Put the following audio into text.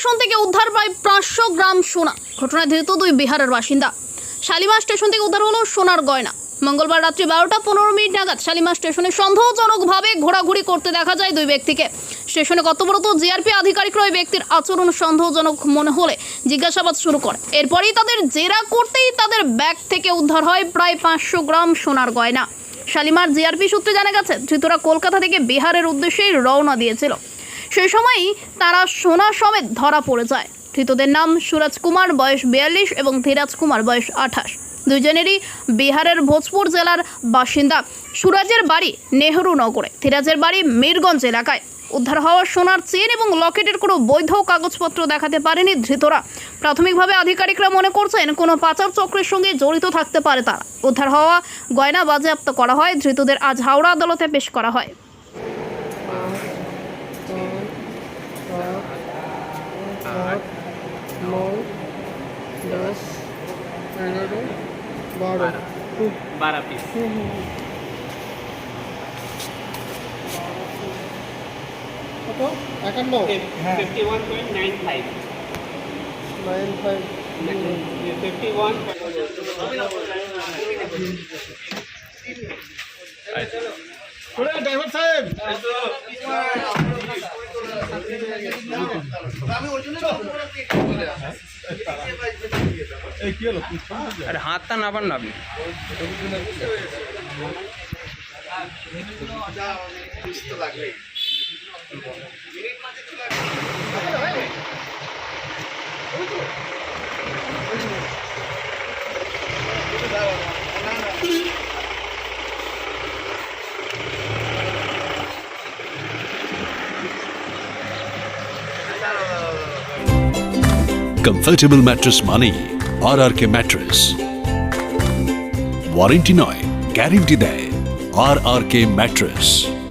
Station থেকে উদ্ধার প্রায় পাঁচশো গ্রাম সোনা। ঘটনায় ধৃত দুই বিহারের বাসিন্দা। শালিমার স্টেশন থেকে উদ্ধার হলো সোনার গয়না। মঙ্গলবার রাত্রি বারোটা পনেরো মিনিট নাগাদ শালিমার স্টেশনে সন্দেহজনকভাবে ঘোরাঘুরি করতে দেখা যায় দুই ব্যক্তিকে। স্টেশনে কর্তব্যরত জিআরপি আধিকারিকরা ওই ব্যক্তির আচরণ সন্দেহজনক মনে হলে জিজ্ঞাসাবাদ শুরু করে। এরপরেই তাদের জেরা করতেই তাদের ব্যাগ থেকে উদ্ধার হয় প্রায় পাঁচশো গ্রাম সোনার গয়না। শালিমার জিআরপি সূত্রে জানা গেছে, ধৃতরা কলকাতা থেকে বিহারের উদ্দেশ্যেই রওনা দিয়েছিল। সেই সময়ই তারা সোনা সমেত ধরা পড়ে যায়। ধৃতদের নাম সুরজ কুমার, বয়স বিয়াল্লিশ, এবং ধীরাজ কুমার, বয়স আঠাশ। দুজনেরই বিহারের ভোজপুর জেলার বাসিন্দা সুরাজের বাড়ি নেহরু নগরে। ধীরাজের বাড়ি মিরগঞ্জ এলাকায়। উদ্ধার হওয়া সোনার চেন এবং লকেটের কোনো বৈধ কাগজপত্র দেখাতে পারেনি ধৃতরা। প্রাথমিকভাবে আধিকারিকরা মনে করছেন, কোনো পাচার চক্রের সঙ্গে জড়িত থাকতে পারে তারা। উদ্ধার হওয়া গয়না বাজেয়াপ্ত করা হয়, ধৃতদের আজ হাওড়া আদালতে পেশ করা হয়। નવ દસ અગિયાર બાર બાર પીસ কত একান্ন fifty one point nine five nine five fifty one driver সাহেব আরে হাতটা না আপনি কমফর্টেবল ম্যাট্রেস કમ્ફર્ટેબલ મેટ્રેસ માની આરઆરકે મેટ્રેસ વોરંટી નોય ગેરંટી દે આરઆરકે મેટ્રેસ